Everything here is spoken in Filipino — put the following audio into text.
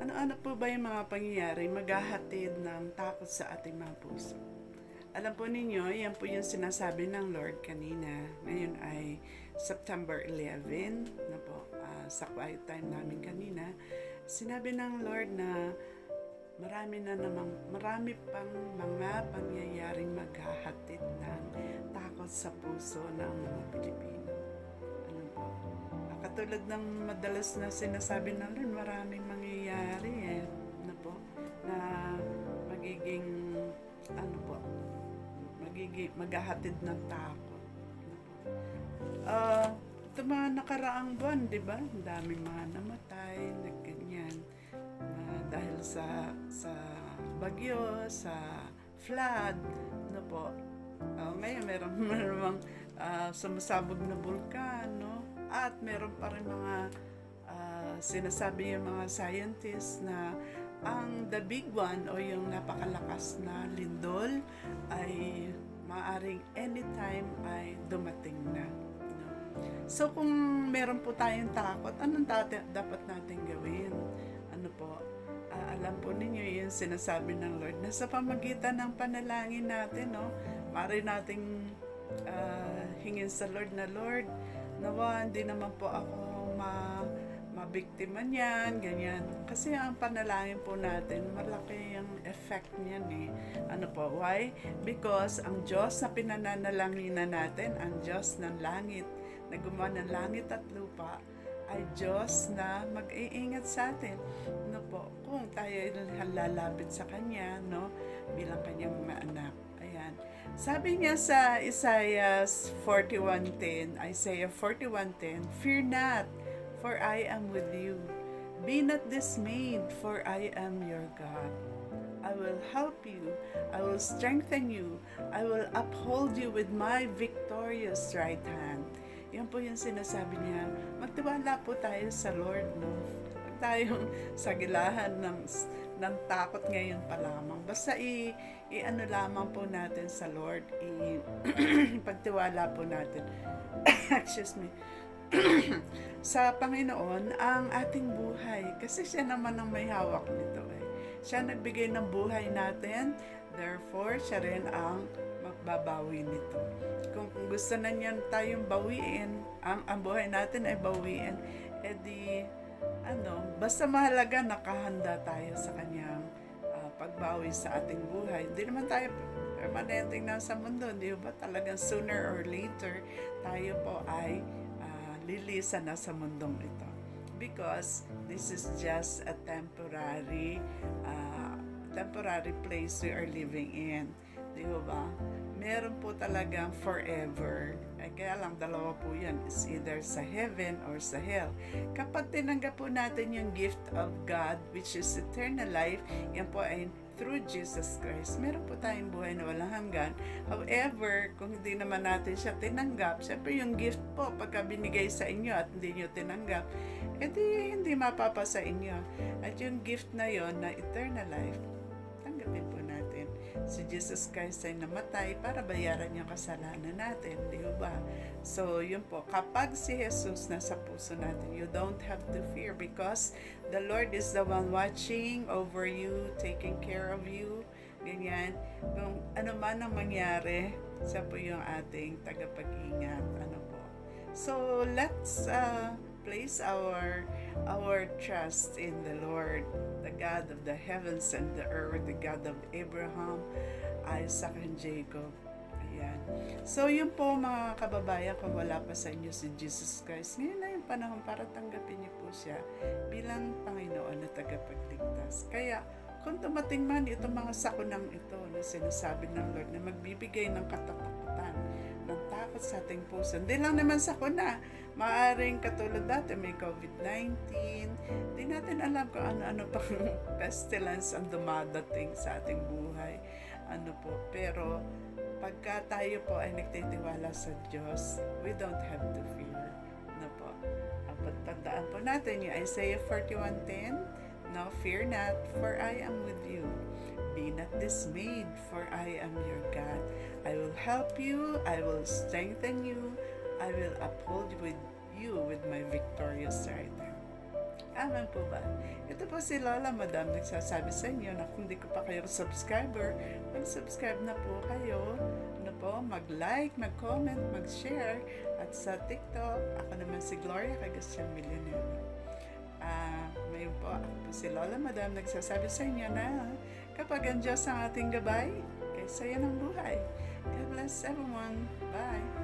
Ano-ano po ba yung mga pangyayari maghahatid ng takot sa ating mga puso? Alam po ninyo, yan po yung sinasabi ng Lord kanina. Ngayon ay September 11 na po, ah, sa quiet time namin kanina. Sinabi ng Lord na marami na namang, marami pang mga pangyayaring maghahatid ng takot sa puso ng mga Pilipino. Ano po? Ah, Katulad ng madalas na sinasabi ng Lord, maraming mangyayari maghahatid ng takot. Po? Ah, ito mga nakaraang buwan, di ba? Ang daming mga namatay, na ganyan. Ah, dahil sa sa bagyo, sa flood, ano po. Ah, ngayon, meron meron uh, sumasabog na bulkan, no? At meron pa rin mga ah, sinasabi yung mga scientists na ang the big one o yung napakalakas na lindol ay maaring anytime ay dumating na. no? So kung meron po tayong takot, anong dati, dapat natin gawin? Ano po? Ah, alam po ninyo yung sinasabi ng Lord na sa pamagitan ng panalangin natin, no? Mari nating ah, hingin sa Lord na Lord, nawa hindi naman po ako ma mabiktima niyan, ganyan. Kasi ang panalangin po natin, malaki yung effect niyan eh. Ano po, why? Because ang Diyos na pinananalanginan natin, ang Diyos ng langit, na gumawa ng langit at lupa, ay Diyos na mag-iingat sa atin. Ano po, kung tayo ay lalapit sa Kanya, no, bilang Kanyang mga anak. Ayan. Sabi niya sa Isaiah 41.10, Isaiah 41.10, Fear not, for I am with you. Be not dismayed, for I am your God. I will help you. I will strengthen you. I will uphold you with my victorious right hand. Yan po yung sinasabi niya. Magtiwala po tayo sa Lord, no? Huwag tayong sagilahan ng, ng takot ngayon pa lamang. Basta i, i ano lamang po natin sa Lord. I, pagtiwala po natin. Excuse me. Sa Panginoon ang ating buhay. Kasi siya naman ang may hawak nito eh. Siya nagbigay ng buhay natin, therefore siya rin ang magbabawi nito. Kung gusto na niyan tayong bawiin, ang, ang buhay natin ay bawiin, edi ano, basta mahalaga nakahanda tayo sa kanyang ah, pagbawi sa ating buhay. Hindi naman tayo permanenteng nasa mundo, di ba? Talagang sooner or later, tayo po ay lilisan na sa mundong ito. Because this is just a temporary uh, temporary place we are living in. Di ba? Meron po talagang forever. Eh, kaya lang dalawa po yan. It's either sa heaven or sa hell. Kapag tinanggap po natin yung gift of God, which is eternal life, yan po ay through Jesus Christ, meron po tayong buhay na walang hanggan. However, kung hindi naman natin siya tinanggap, syempre yung gift po, pagka binigay sa inyo at hindi nyo tinanggap, edi hindi mapapa sa inyo. At yung gift na yon na eternal life. Si Jesus Christ ay namatay para bayaran yung kasalanan natin, di ba? So, yun po, kapag si Jesus nasa puso natin, you don't have to fear because the Lord is the one watching over you, taking care of you, ganyan. Kung ano man ang mangyari, siya po yung ating tagapag-ingat, ano po. So, let's uh, place our our trust in the Lord, the God of the heavens and the earth, the God of Abraham, Isaac, and Jacob. Ayan. So, yun po mga kababayan, kung wala pa sa inyo si Jesus Christ, ngayon na yung panahon para tanggapin niyo po siya bilang Panginoon na tagapagligtas. Kaya, kung dumating man itong mga sakunang ito na sinasabi ng Lord na magbibigay ng katatakutan, takot sa ating puso. Hindi lang naman sakuna. Maaring katulad dati may COVID-19. Hindi natin alam kung ano-ano pang pestilence ang dumadating sa ating buhay. Ano po. Pero pagka tayo po ay nagtitiwala sa Diyos, we don't have to fear. Ano po. Tandaan po natin yung Isaiah 41.10, Now fear not, for I am with you. Be not dismayed, for I am your God. I will help you, I will strengthen you, I will uphold with you with my victorious right hand. Aman po ba? Ito po si Lola Madam nagsasabi sa inyo na kung di ko pa kayo subscriber, mag-subscribe na po kayo. Ano po, mag-like, mag-comment, mag-share. At sa TikTok, ako naman si Gloria Cagastian Millionaire. Si Lola Madam nagsasabi sa inyo na kapag ang Diyos ang ating gabay, kaysa yan ang buhay. God bless everyone. Bye.